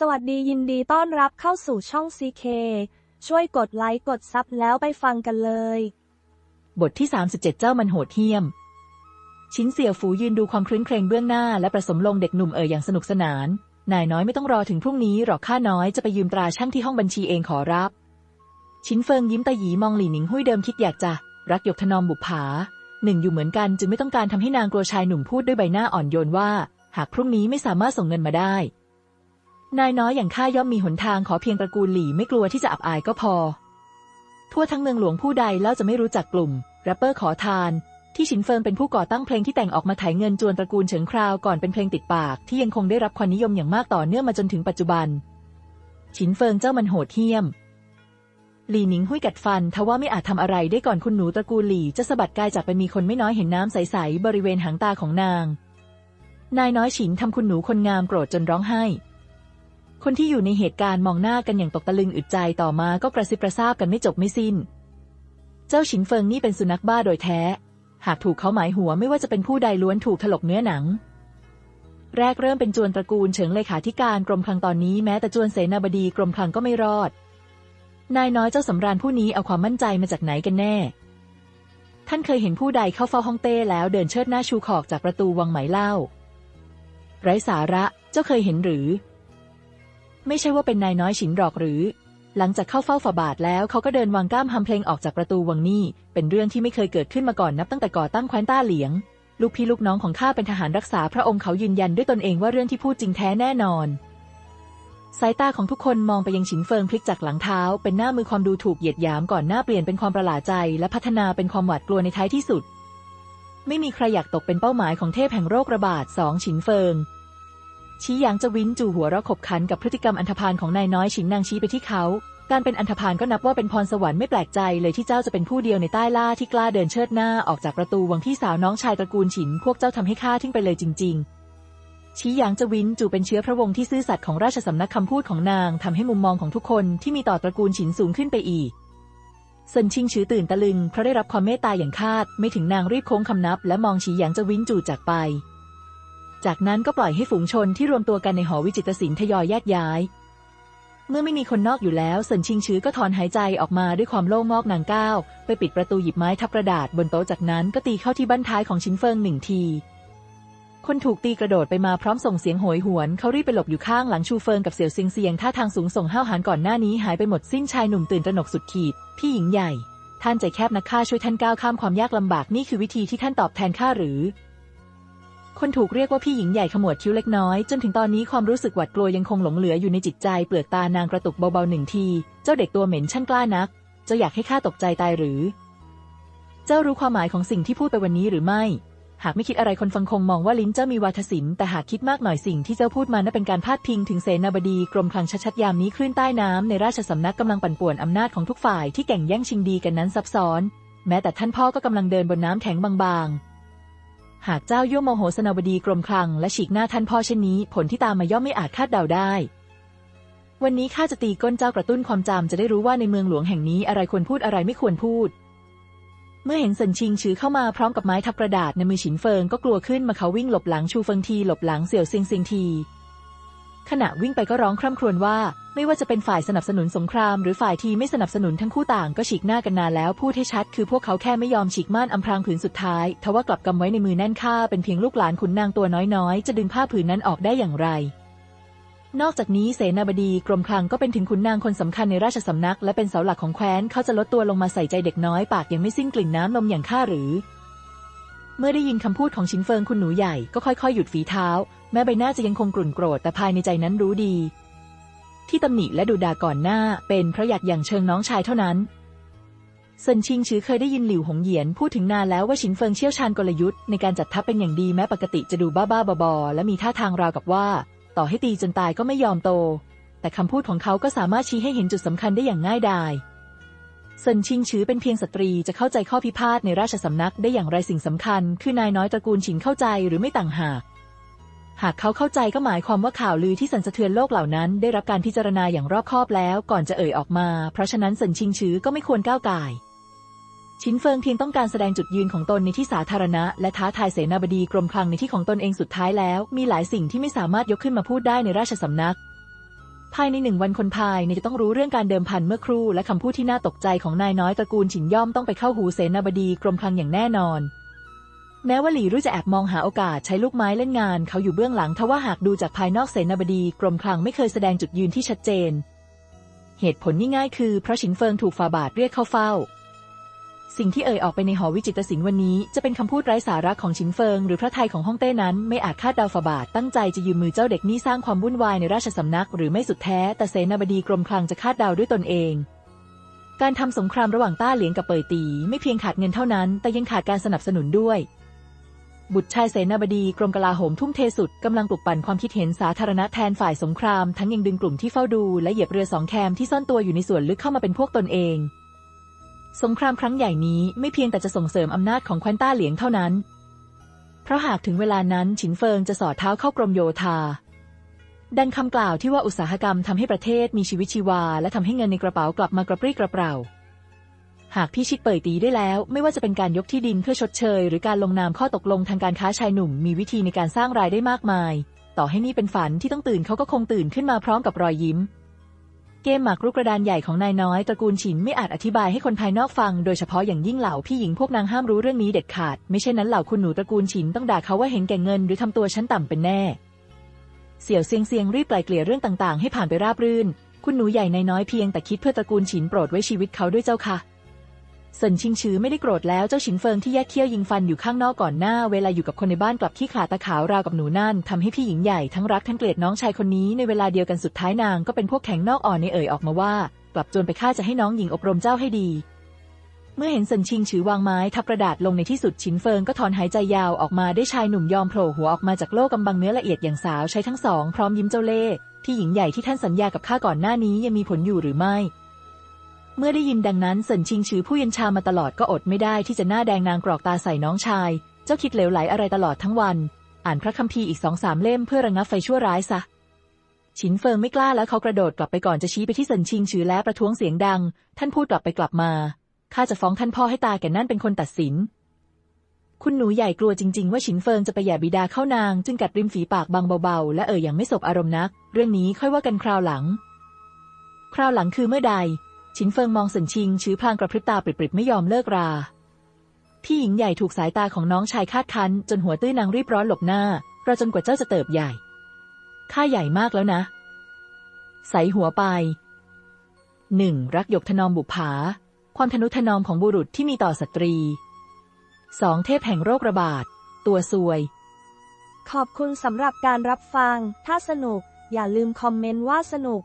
สวัสดียินดีต้อนรับเข้าสู่ช่อง CK ช่วยกดไลค์กดซับแล้วไปฟังกันเลย บทที่ 37 เจ้ามันโหดเหี้ยม ชินเสี่ยวฝูยืนดูความครื้นเครงเบื้องหน้าและประสมลงเด็กหนุ่มเอ่ยอย่างสนุกสนาน นายน้อยไม่ต้องรอถึงพรุ่งนี้หรอกข้าน้อยจะไปยืมตราช่างที่ห้องบัญชีเองขอรับ ชินเฟิงยิ้มตาหยีมองหลี่หนิงหุ้ยเดิมคิดอยากจะรักหยกถนอมบุปผา หนึ่งอยู่เหมือนกันจึงไม่ต้องการทำให้นางกลัวชายหนุ่มพูดด้วยใบหน้าอ่อนโยนว่า หากพรุ่งนี้ไม่สามารถส่งเงินมาได้ นายน้อยอย่างข้าย่อมมีหนทางขอเพียงตระกูลหลี่ไม่กลัวที่จะอับอายก็พอ ทั่วทั้งเมืองหลวงผู้ใดแล้วจะไม่รู้จักกลุ่มแรปเปอร์ขอทาน ที่ฉินเฟิงเป็นผู้ก่อตั้งเพลงที่แต่งออกมาถ่ายเงินจวนตระกูลเฉิงคราวก่อนเป็นเพลงติดปาก ที่ยังคงได้รับความนิยมอย่างมากต่อเนื่องมาจนถึงปัจจุบันฉินเฟิงเจ้ามันโหดเหี้ยม หลี่หนิงหุ้ยกัดฟันทว่าไม่อาจทำอะไรได้ก่อนคุณหนูตระกูลหลี่จะสะบัดกายจากไปมีคนไม่น้อยเห็นน้ำใสๆบริเวณหางตาของนาง นายน้อยฉินทำคุณหนูคนงามโกรธจนร้องไห้ คนที่อยู่ในเหตุการณ์มองหน้ากันอย่างตกตะลึงอึดใจต่อมาก็กระซิบกระซาบกันไม่จบไม่สิ้น เจ้าฉินเฟิงนี่เป็นสุนัขบ้าโดยแท้ หากถูกเขาหมายหัวไม่ว่าจะเป็นผู้ใดล้วนถูกถลกเนื้อหนัง แรกเริ่มเป็นจวนตระกูลเฉิงเลขาธิการกรมคลังตอนนี้แม้แต่จวนเสนาบดีกรมคลังก็ไม่รอด นายน้อยเจ้าสำราญผู้นี้เอาความมั่นใจมาจากไหนกันแน่ ท่านเคยเห็นผู้ใดเข้าเฝ้าห้องเต้แล้วเดินเชิดหน้าชูขอกจากประตูวังไหมเล่า ไร้สาระเจ้าเคยเห็นหรือ ไม่ใช่ว่าเป็นนายน้อยฉินหรอกหรือ หลังจากเข้าเฝ้าฝ่าบาทแล้วเขาก็เดินวางก้ามทำเพลงออกจากประตูวังนี่เป็นเรื่องที่ไม่เคยเกิดขึ้นมาก่อนนับตั้งแต่ก่อตั้งแคว้นต้าเหลียง ลูกพี่ลูกน้องของข้าเป็นทหารรักษาพระองค์เขายืนยันด้วยตนเองว่าเรื่องที่พูดจริงแท้แน่นอนสายตาของทุกคนมองไปยังฉินเฟิงพลิกจากหลังเท้า เป็นหน้ามือความดูถูกเหยียดหยามก่อนหน้าเปลี่ยนเป็นความประหลาดใจ และพัฒนาเป็นความหวาดกลัวในท้ายที่สุด ไม่มีใครอยากตกเป็นเป้าหมายของเทพแห่งโรคระบาดสองฉินเฟิง ชี้หยางจะวินจู่หัวเราะขบขันกับพฤติกรรมอันธพาลของนายน้อยฉินนางชี้ไปที่เขา การเป็นอันธพาลก็นับว่าเป็นพรสวรรค์ไม่แปลกใจเลยที่เจ้าจะเป็นผู้เดียวในใต้ล่าที่กล้าเดินเชิดหน้าออกจากประตูวังที่สาวน้องชายตระกูลฉินพวกเจ้าทำให้ข้าทิ้งไปเลยจริง ๆชี้หยางจะวินจู่เป็นเชื้อพระวงศ์ที่ซื่อสัตย์ของราชสำนักคำพูดของนางทำให้มุมมองของทุกคนที่มีต่อตระกูลฉินสูงขึ้นไปอีกเซินชิงชือตื่นตะลึงเพราะได้รับความเมตตาอย่างคาด ไม่ถึงนางรีบโค้งคำนับ และมองชี้หยางจะวินจู่จากไป จากนั้นก็ปล่อยให้ฝูงชนที่รวมตัวกันในหอวิจิตรศิลป์ทยอยแยกย้าย เมื่อไม่มีคนนอกอยู่แล้วเซินชิงชื้อก็ถอนหายใจออกมาด้วยความโล่งงอกนางก้าวไปปิดประตูหยิบไม้ทับกระดาษบนโต๊ะจากนั้นก็ตีเข้าที่บั้นท้ายของชินเฟิงหนึ่งที คนถูกตีกระโดดไปมาพร้อมส่งเสียงโหยหวนเขารีบไปหลบอยู่ข้างหลังชูเฟิงกับเสี่ยวเซียงเซียงท่าทางสูงส่งห้าวหาญก่อนหน้านี้หายไปหมดสิ้นชายหนุ่มตื่นตระหนกสุดขีดพี่หญิงใหญ่ ท่านใจแคบนักฆ่าช่วยท่านก้าวข้ามความยากลำบากนี่คือวิธีที่ท่านตอบแทนข้าหรือ คนถูกเรียกว่าพี่หญิงใหญ่ขมวดคิ้วเล็กน้อย จนถึงตอนนี้ความรู้สึกหวาดกลัวยังคงหลงเหลืออยู่ในจิตใจ เปลือกตานางกระตุกเบาๆหนึ่งที เจ้าเด็กตัวเหม็นช่างกล้านัก เจ้าอยากให้ข้าตกใจตายหรือ เจ้ารู้ความหมายของสิ่งที่พูดไปวันนี้หรือไม่ หากไม่คิดอะไรคนฟังคงมองว่าลิ้นเจ้ามีวาทศิลป์แต่หากคิดมากหน่อยสิ่งที่เจ้าพูดมานั้นเป็นการพาดพิงถึงเสนาบดีกรมคลังชัดๆยามนี้คลื่นใต้น้ำในราชสำนักกำลังปั่นป่วนอำนาจของทุกฝ่ายที่แข่งแย่งชิงดีกันนั้นซับซ้อน แม้แต่ท่านพ่อก็กำลังเดินบนน้ำแข็งบางๆ หากเจ้ายั่วโมโหสนาบดีกรมคลังและฉีกหน้าท่านพ่อเช่นนี้ ผลที่ตามมาย่อมไม่อาจคาดเดาได้ วันนี้ข้าจะตีก้นเจ้ากระตุ้นความจำจะได้รู้ว่าในเมืองหลวงแห่งนี้อะไรควรพูดอะไรไม่ควรพูด เมื่อเห็นสันชิงชือเข้ามาพร้อมกับไม้ทับกระดาษในมือฉินเฟิงก็กลัวขึ้นมาเขาวิ่งหลบหลังชูเฟิงทีหลบหลังเสี่ยวซิงซิงที ขณะวิ่งไปก็ร้องคร่ำครวญว่า ไม่ว่าจะเป็นฝ่ายสนับสนุนสงคราม หรือฝ่ายที่ไม่สนับสนุนทั้งคู่ต่างก็ฉีกหน้ากันนานแล้วพูดให้ชัด คือพวกเขาแค่ไม่ยอมฉีกม่านอำพรางผืนสุดท้ายทว่ากลับกำไว้ในมือแน่นข้าเป็นเพียงลูกหลานขุนนางตัวน้อยๆ จะดึงผ้าผืนนั้นออกได้อย่างไรนอกจากนี้เสนาบดีกรมคลังก็เป็นถึงขุนนางคนสำคัญในราชสำนัก และเป็นเสาหลักของแคว้นเขาจะลดตัวลงมาใส่ใจเด็กน้อยปากยังไม่สิ้นกลิ่นน้ำนมอย่างข้าหรือ เมื่อได้ยินคำพูดของชินเฟิงคุณหนูใหญ่ก็ค่อยๆ หยุดฝีเท้า แม้ใบหน้าจะยังคงกลุ่นโกรธแต่ภายในใจนั้นรู้ดี ที่ตำหนิและดูด่าก่อนหน้าเป็นเพราะอยากอย่างเชิงน้องชายเท่านั้นเซินชิงชือเคยได้ยินหลิวหงเหยียนพูดถึงนานแล้วว่าชินเฟิงเชี่ยวชาญกลยุทธ์ในการจัดทัพเป็นอย่างดีแม้ปกติจะดูบ้าๆบอๆและมีท่าทางราวกับว่า ต่อให้ตีจนตายก็ไม่ยอมโต แต่คำพูดของเขาก็สามารถชี้ให้เห็นจุดสำคัญได้อย่างง่ายดาย เซินชิงชือเป็นเพียงสตรีจะเข้าใจข้อพิพาทในราชสำนักได้อย่างไรสิ่งสำคัญ คือนายน้อยตระกูลฉินเข้าใจหรือไม่ต่างหาก หากเขาเข้าใจก็หมายความว่าข่าวลือที่สั่นสะเทือนโลกเหล่านั้น ได้รับการพิจารณาอย่างรอบคอบแล้วก่อนจะเอ่ยออกมา เพราะฉะนั้นเซินชิงชือก็ไม่ควรก้าวก่ายชินเฟิงเพียงต้องการแสดงจุดยืนของตนในที่สาธารณะ และท้าทายเสนาบดีกรมคลังในที่ของตนเองสุดท้ายแล้ว มีหลายสิ่งที่ไม่สามารถยกขึ้นมาพูดได้ในราชสำนัก ภายในหนึ่งวันคนภายในจะต้องรู้เรื่องการเดิมพันเมื่อครู่และคำพูดที่น่าตกใจของนายน้อยตระกูลฉินย่อมต้องไปเข้าหูเสนาบดีกรมคลังอย่างแน่นอน แม้ว่าหลี่รู้จะแอบมองหาโอกาสใช้ลูกไม้เล่นงาน เขาอยู่เบื้องหลังทว่าหากดูจากภายนอกเสนาบดีกรมคลังไม่เคยแสดงจุดยืนที่ชัดเจน เหตุผลง่ายๆคือเพราะฉินเฟิงถูกฝ่าบาทเรียกเข้าเฝ้า สิ่งที่เอ่ยออกไปในหอวิจิตรศิลป์วันนี้ จะเป็นคำพูดไร้สาระของฉินเฟิง หรือพระไทยของฮ่องเต้นั้น ไม่อาจคาดเดาฝาบาท ตั้งใจจะยืมมือเจ้าเด็กนี่สร้างความวุ่นวายในราชสำนัก หรือไม่สุดแท้ แต่เสนาบดีกรมคลังจะคาดเดาด้วยตนเอง การทำสงครามระหว่างต้าเหลียงกับเป่ยตี ไม่เพียงขาดเงินเท่านั้น แต่ยังขาดการสนับสนุนด้วย บุตรชายเสนาบดีกรมกลาโหมทุ่มเทสุดกำลังปลุกปั่นความคิดเห็นสาธารณะแทนฝ่ายสงคราม ทั้งยังดึงกลุ่มที่เฝ้าดูและเหยียบเรือสองแคมที่ซ่อนตัวอยู่ในส่วนลึกเข้ามาเป็นพวกตนเอง สงครามครั้งใหญ่นี้ไม่เพียงแต่จะส่งเสริมอำนาจของคว้นต้าเหลียงเท่านั้น เพราะหากถึงเวลานั้นฉินเฟิงจะสอดเท้าเข้ากรมโยธา ดังคำกล่าวที่ว่าอุตสาหกรรมทำให้ประเทศมีชีวิตชีวา และทำให้เงินในกระเป๋ากลับมากระปรี้กระเปร่า หากพี่ชิดเปิดตีได้แล้ว ไม่ว่าจะเป็นการยกที่ดินเพื่อชดเชย หรือการลงนามข้อตกลงทางการค้าชายหนุ่ม มีวิธีในการสร้างรายได้มากมาย ต่อให้นี่เป็นฝันที่ต้องตื่นเขาก็คงตื่นขึ้นมาพร้อมกับรอยยิ้ม เกมหมากรุกกระดานใหญ่ของนายน้อยตระกูลฉินไม่อาจอธิบายให้คนภายนอกฟัง โดยเฉพาะอย่างยิ่งเหล่าพี่หญิงพวกนางห้ามรู้เรื่องนี้เด็ดขาด ไม่ใช่นั้นเหล่าคุณหนูตระกูลฉินต้องด่าเขาว่าเห็นแก่เงินหรือทำตัวชั้นต่ำเป็นแน่ เสี่ยวเซียงเซียงรีบไกลเกลี่ยเรื่องต่างๆ ให้ผ่านไปราบรื่น คุณหนูใหญ่นายน้อยเพียงแต่คิดเพื่อตระกูลฉินโปรดไว้ชีวิตเขาด้วยเจ้าค่ะ เซินชิงชือไม่ได้โกรธแล้วเจ้าฉินเฟิงที่แยกเขี้ยวยิงฟันอยู่ข้างนอกก่อนหน้า เวลาอยู่กับคนในบ้านกลับขี้ขาตะขาวราวกับหนูนั่นทำให้พี่หญิงใหญ่ทั้งรักทั้งเกลียดน้องชายคนนี้ในเวลาเดียวกันสุดท้ายนางก็เป็นพวกแข็งนอกอ่อนในเอ่ยออกมาว่า กลับจนไปฆ่าจะให้น้องหญิงอบรมเจ้าให้ดี เมื่อเห็นเซินชิงชือวางไม้ทับกระดาษลงในที่สุดฉินเฟิงก็ถอนหายใจยาวออกมาได้ชายหนุ่มยอมโผล่หัวออกมาจากโลกกำบังเนื้อละเอียดอย่างสาวใช้ทั้งสองพร้อมยิ้มเจ้าเล่ห์ที่หญิงใหญ่ที่ท่านสัญญากับข้าก่อนหน้านี้ยังมีผลอยู่หรือไม่ เมื่อได้ยินดังนั้นเซินชิงชือผู้เย็นชามาตลอดก็อดไม่ได้ที่จะหน้าแดงนางกรอกตาใส่น้องชาย เจ้าคิดเหลวไหลอะไรตลอดทั้งวัน อ่านพระคัมภีร์อีกสองสามเล่มเพื่อระงับไฟชั่วร้ายซะฉินเฟิงไม่กล้าแล้วเขากระโดดกลับไปก่อนจะชี้ไปที่เซินชิงชือและประท้วงเสียงดัง ท่านพูดกลับไปกลับมาข้าจะฟ้องท่านพ่อให้ตาแก่นั่นเป็นคนตัดสิน คุณหนูใหญ่กลัวจริง ๆ ว่าฉินเฟิงจะไปหย่าบิดาเข้านาง จึงกัดริมฝีปากบางเบาๆ และเอ่ยอย่างไม่สบอารมณ์นัก เรื่องนี้ค่อยว่ากันคราวหลัง คราวหลังคือเมื่อใด ฉินเฟิงมองสินชิงชื้อพลางกระพริบตาปริบๆไม่ยอมเลิกรา พี่หญิงใหญ่ถูกสายตาของน้องชายคาดคั้น จนหัวตื้อนางรีบร้อนหลบหน้าเรอจนกว่าเจ้าจะเติบใหญ่ ข้าใหญ่มากแล้วนะ ใสหัวไปหนึ่งรักหยกถนอมบุปผาความทนุถนอมของบุรุษที่มีต่อสตรีสองเทพแห่งโรคระบาด ตัวซวย ขอบคุณสำหรับการรับฟัง ถ้าสนุก อย่าลืมคอมเมนต์ว่าสนุก